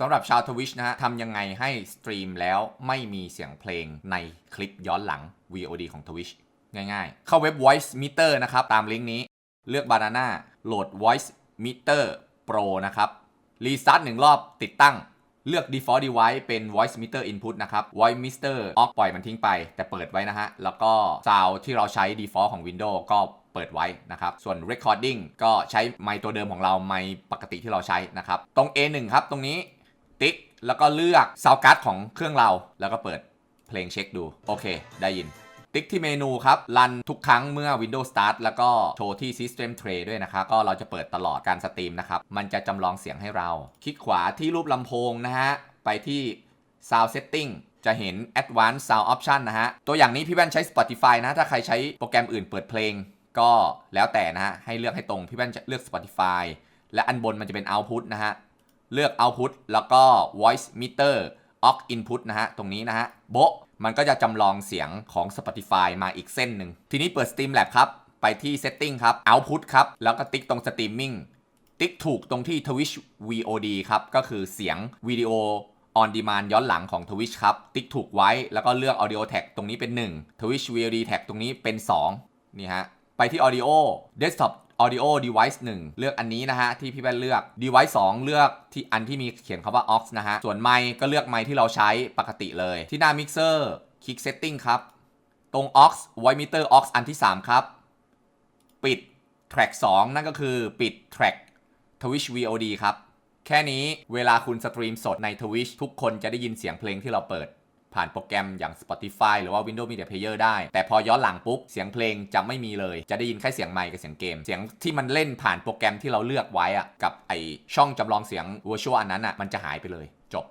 สำหรับชาวทวิชนะฮะทำยังไงให้สตรีมแล้วไม่มีเสียงเพลงในคลิปย้อนหลัง VOD ของ Twitch ง่ายๆ เข้าเว็บ Voice Meter นะครับ ตามลิงก์นี้ เลือก Banana โหลด Voice Meter Pro นะครับ รีสตาร์ทหนึ่งรอบติดตั้ง เลือก default device เป็น voice meter input นะครับ voice meter off ปล่อยมันทิ้งไป แต่เปิดไว้นะฮะ แล้วก็ sound ที่เราใช้ default ของ Windows ก็เปิดไว้นะครับ ส่วน recording ก็ใช้ไมค์ตัวเดิมของเราไมค์ปกติที่เราใช้นะครับ ตรง A1 ครับ ตรงนี้ ติ๊ก แล้วก็เลือก sound card ของเครื่องเรา แล้วก็เปิดเพลงเช็คดู โอเค ได้ยิน ติ๊กที่เมนูครับ รันทุกครั้งเมื่อ Windows Start แล้วก็โชว์ที่ System Tray ด้วยนะครับ ก็เราจะเปิดตลอดการสตรีมนะครับ มันจะจำลองเสียงให้เรา คลิกขวาที่รูปลำโพงนะฮะ ไปที่ Sound Setting จะเห็น Advanced Sound Option นะฮะ ตัวอย่างนี้พี่แว่นใช้ Spotify นะ ถ้าใครใช้โปรแกรมอื่นเปิดเพลง ก็แล้วแต่นะฮะ ให้เลือกให้ตรง พี่แว่นจะเลือก Spotify และอันบนมันจะเป็น Output นะฮะ เลือก Output แล้วก็ Voice Meter Aux Input นะฮะ ตรงนี้นะฮะ โบะมันก็จะจำลองเสียงของ Spotify มาอีกเส้นหนึ่ง ทีนี้เปิด Streamlab ครับ ไปที่ Setting ครับ Output ครับ แล้วก็ติ๊กตรง Streaming ติ๊กถูกตรงที่ Twitch VOD ครับ ก็คือเสียงวิดีโอ on demand ย้อนหลังของ Twitch ครับ ติ๊กถูกไว้ แล้วก็เลือก audio tag ตรงนี้เป็น 1 Twitch VOD tag ตรงนี้เป็น 2 นี่ฮะ ไปที่ audio desktop audio device 1 เลือกอันนี้นะฮะที่พี่แว่นเลือก device 2 เลือกที่อันที่มีเขียนคำว่า aux นะฮะส่วนไมค์ก็เลือกไมค์ที่เราใช้ปกติเลย ที่หน้า mixer คลิก setting ครับ ตรง aux voice meter aux อันที่ 3 ครับ ปิด track 2 นั่นก็คือปิด track Twitch VOD ครับ แค่นี้เวลาคุณสตรีมสดใน Twitch ทุกคนจะได้ยินเสียงเพลงที่เราเปิด ผ่านโปรแกรมอย่าง Spotify หรือว่า Windows Media Player ได้ แต่พอย้อนหลังปุ๊บ เสียงเพลงจะไม่มีเลย จะได้ยินแค่เสียงไมค์กับเสียงเกม เสียงที่มันเล่นผ่านโปรแกรมที่เราเลือกไว้อะกับไอช่องจำลองเสียง Virtual อันนั้นอะมันจะหายไปเลยจบ